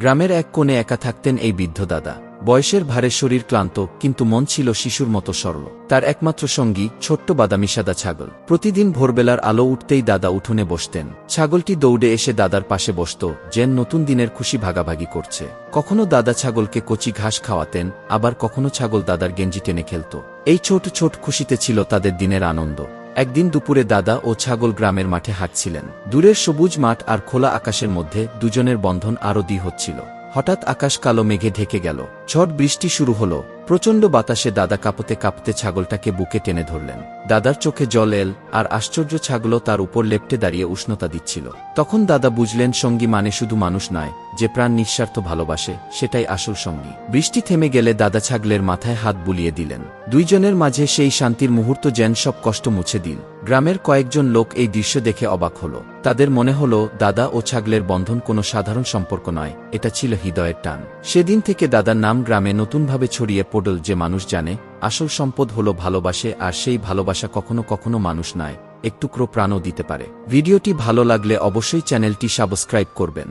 গ্রামের এক কোণে একা থাকতেন এই বৃদ্ধ দাদা। বয়সের ভারে শরীর ক্লান্ত, কিন্তু মন ছিল শিশুর মতো সরল। তার একমাত্র সঙ্গী, ছোট্ট বাদামি সাদা ছাগল। প্রতিদিন ভোরবেলার আলো উঠতেই দাদা উঠোনে বসতেন। ছাগলটি দৌড়ে এসে দাদার পাশে বসত, যেন নতুন দিনের খুশি ভাগাভাগি করছে। কখনো দাদা ছাগলকে কচি ঘাস খাওয়াতেন, আবার কখনো ছাগল দাদার গেঞ্জি টেনে খেলত। এই ছোট ছোট খুশিতে ছিল তাদের দিনের আনন্দ। একদিন দুপুরে দাদা ও ছাগল গ্রামের মাঠে হাঁটছিলেন। দূরের সবুজ মাঠ আর খোলা আকাশের মধ্যে দুজনের বন্ধন আরও দি হচ্ছিল। হঠাৎ আকাশ কালো মেঘে ঢেকে গেল। ঝড় বৃষ্টি শুরু হল। প্রচণ্ড বাতাসে দাদা কাঁপতে কাঁপতে ছাগলটাকে বুকে টেনে ধরলেন। দাদার চোখে জল এল আর আশ্চর্য ছাগলও তার উপর লেপটে দাঁড়িয়ে উষ্ণতা দিচ্ছিল। তখন দাদা বুঝলেন সঙ্গী মানে শুধু মানুষ নয় যে প্রাণ নিঃস্বার্থ ভালোবাসে, সেটাই আসল সঙ্গী। বৃষ্টি থেমে গেলে দাদা ছাগলের মাথায় হাত বুলিয়ে দিলেন। দুইজনের মাঝে সেই শান্তির মুহূর্ত যেন সব কষ্ট মুছে দিল। গ্রামের কয়েকজন লোক এই দৃশ্য দেখে অবাক হল। তাদের মনে হল, দাদা ও ছাগলের বন্ধন কোনো সাধারণ সম্পর্ক নয়, এটা ছিল হৃদয়ের টান। সেদিন থেকে দাদার নাম গ্রামে নতুনভাবে ছড়িয়ে পড়ল যে মানুষ জানে, আসল সম্পদ হল ভালোবাসে আর সেই ভালোবাসা কখনো কখনো মানুষ নয়, একটুকরো প্রাণও দিতে পারে। ভিডিওটি ভালো লাগলে অবশ্যই চ্যানেলটি সাবস্ক্রাইব করবেন।